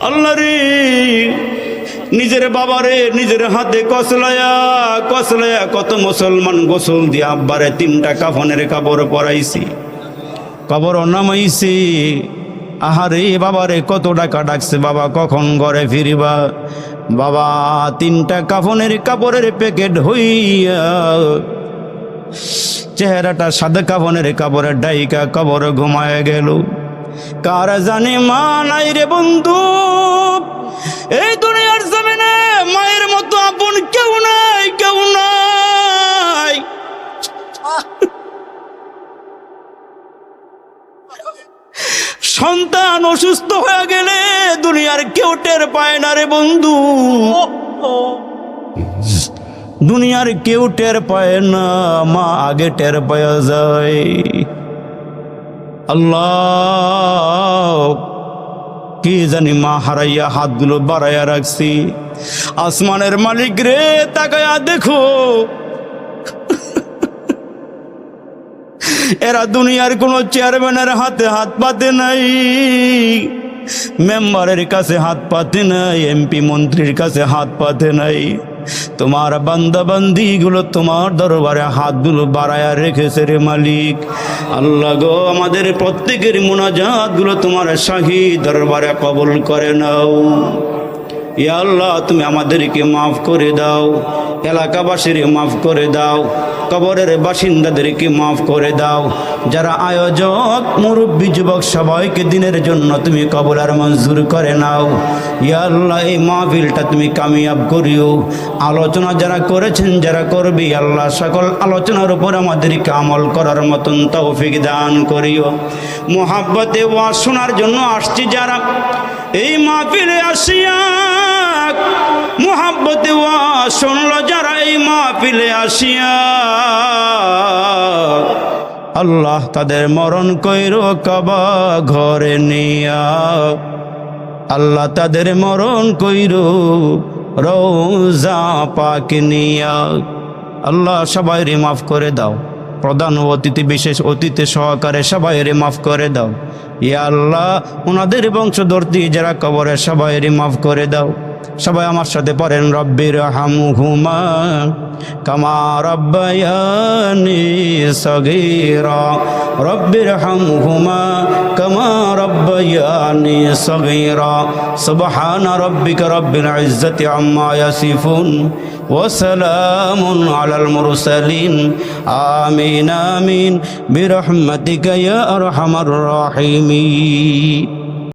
আল্লাহ রে, নিজের বাবারে, নিজের হাতে কসলায়া কসলায়া কত মুসলমান গোসল দিয়ে আব্বারে তিনটা কাফনের কাপড় পরাইছি কবর নামাইছি। আহারে বাবারে, কত টাকা ডাকছে, বাবা কখন ঘরে ফিরিবা? বাবা, তিনটা কাফনের কাপড়ের প্যাকেট হইয়া, চেহারাটা সাদা কাফনের কাপড়ের ডাইকা কবর ঘুমায় গেল। কার জানে মা নাই রে বন্ধু? এই দুনিয়ার জমিনে মায়ের মতো আপন কেউ নাই কেউ নাই। সন্তান অসুস্থ হয়ে গেলে দুনিয়ার কেউ টের পায় না রে বন্ধু। দুনিয়ার কেউ টের পায় না, মা আগে টের পাওয়া যায়। আল্লাহ, কি জানি মা হারাইয়া হাতগুলো বাড়াইয়া রাখছি। আসমানের মালিক রে, তাকায়া দেখো। এরা দুনিয়ার কোনো চেয়ারম্যানের হাতে হাত পাতে নাই, মেম্বারের কাছে হাত পাতে নাই, এমপি মন্ত্রীর কাছে হাত পাতে নাই। তোমার বান্দাবান্দি গুলো তোমার দরবারে হাতগুলো বাড়ায়া রেখেছে রে মালিক। আল্লাহ গো, আমাদের প্রত্যেকের মোনাজাতগুলো তোমার শাহী দরবারে কবল করে নাও। ইয়া আল্লাহ, তুমি আমাদেরকে মাফ করে দাও, এলাকাবাসীর মাফ করে দাও, কবরের বাসিন্দাদেরকে মাফ করে দাও। যারা আয়োজক, মুরব্বী যুবক সবাইকে দিনের জন্য তুমি কবর আর মঞ্জুর করে নাও। ইয়া আল্লাহ, এই মাহফিলটা তুমি কামিয়াব করিও। আলোচনা যারা করেছেন, যারা করবে, আল্লাহ সকল আলোচনার উপর আমাদেরকে আমল করার মতন তৌফিক দান করিও। মোহাব্বতে ওয়া শোনার জন্য আসছি যারা। এই মাহফিলে আসিয়া শুনল যারা এই মাহফিলে আসিয়া। আল্লাহ তাদের মরণ কইর কবা ঘরে নিয়া। আল্লাহ তাদের মরণ কইর রোজা পাক নিয়া। আল্লাহ সবাইরে মাফ করে দাও। প্রধান অতিথি, বিশেষ অতিথি সহকারে সবাইরে মাফ করে দাও। ইয়া আল্লাহ ওনাদের বংশধর্তী যারা কবরে সবাইরে মাফ করে দাও। সবাই আমার সাথে পড়েন রব্বির হামহুমা কামা রব্বায়ানি সগীর। রব্বির হামহুমা কামা রব্বায়ানি সগীর। সুবহান রব্বিকা রব্বিল ইজ্জতি আম্মা ইয়াসিফুন ওয়া সালামুন আলাল মুরসালিন। আমিন আমিন। বিরহমাতিকা ইয়া আরহামার রাহিমিন।